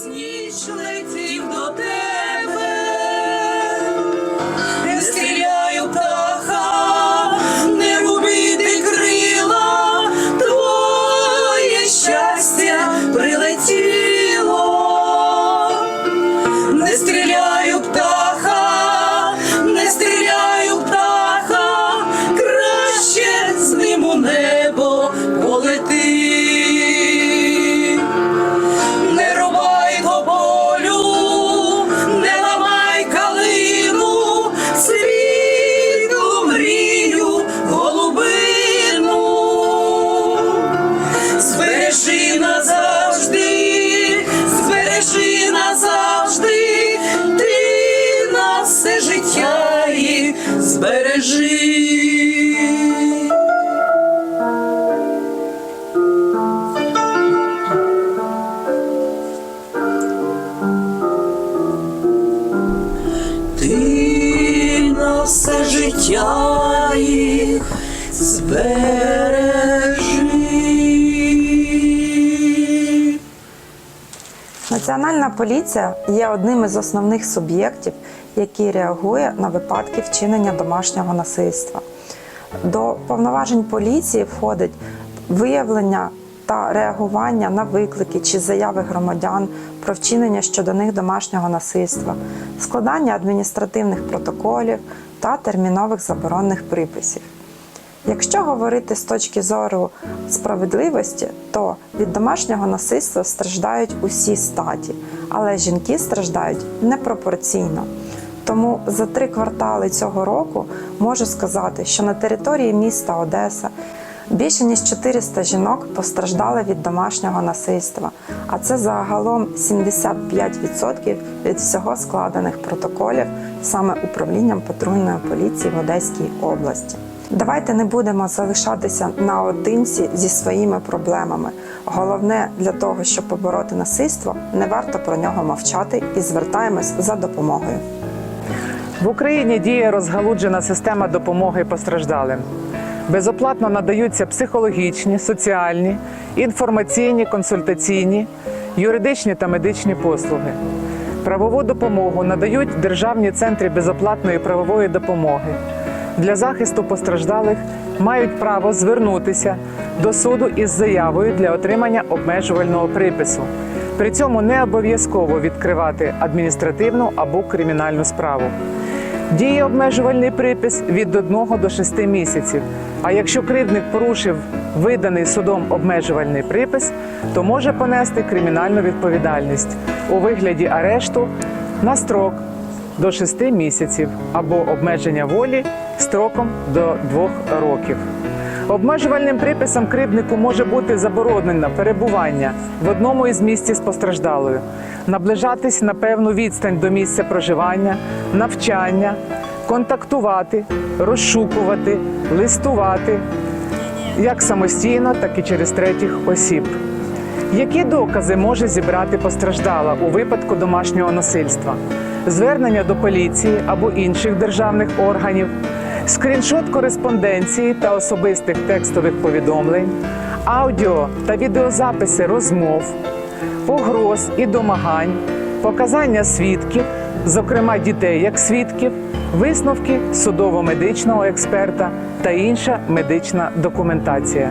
сніч летів до тебе. бережи. Ти на все життя їх збережи. Національна поліція є одним із основних суб'єктів який реагує на випадки вчинення домашнього насильства. До повноважень поліції входить виявлення та реагування на виклики чи заяви громадян про вчинення щодо них домашнього насильства, складання адміністративних протоколів та термінових заборонних приписів. Якщо говорити з точки зору справедливості, то від домашнього насильства страждають усі статі, але жінки страждають непропорційно. Тому за три квартали цього року можу сказати, що на території міста Одеса більше ніж 400 жінок постраждали від домашнього насильства, а це загалом 75% від всього складених протоколів саме управлінням патрульної поліції в Одеській області. Давайте не будемо залишатися наодинці зі своїми проблемами. Головне для того, щоб побороти насильство, не варто про нього мовчати і звертаємось за допомогою. В Україні діє розгалуджена система допомоги постраждалим. Безоплатно надаються психологічні, соціальні, інформаційні, консультаційні, юридичні та медичні послуги. Правову допомогу надають державні центри безоплатної правової допомоги. Для захисту постраждалих мають право звернутися до суду із заявою для отримання обмежувального припису. При цьому не обов'язково відкривати адміністративну або кримінальну справу. Діє обмежувальний припис від 1 до 6 місяців. А якщо кривдник порушив виданий судом обмежувальний припис, то може понести кримінальну відповідальність у вигляді арешту на строк до 6 місяців або обмеження волі строком до 2 років. Обмежувальним приписом кривднику може бути заборонено перебування в одному із місць з постраждалою, наближатись на певну відстань до місця проживання, навчання, контактувати, розшукувати, листувати як самостійно, так і через третіх осіб. Які докази може зібрати постраждала у випадку домашнього насильства? Звернення до поліції або інших державних органів, скріншот кореспонденції та особистих текстових повідомлень, аудіо та відеозаписи розмов, погроз і домагань, показання свідків, зокрема дітей як свідків, висновки судово-медичного експерта та інша медична документація.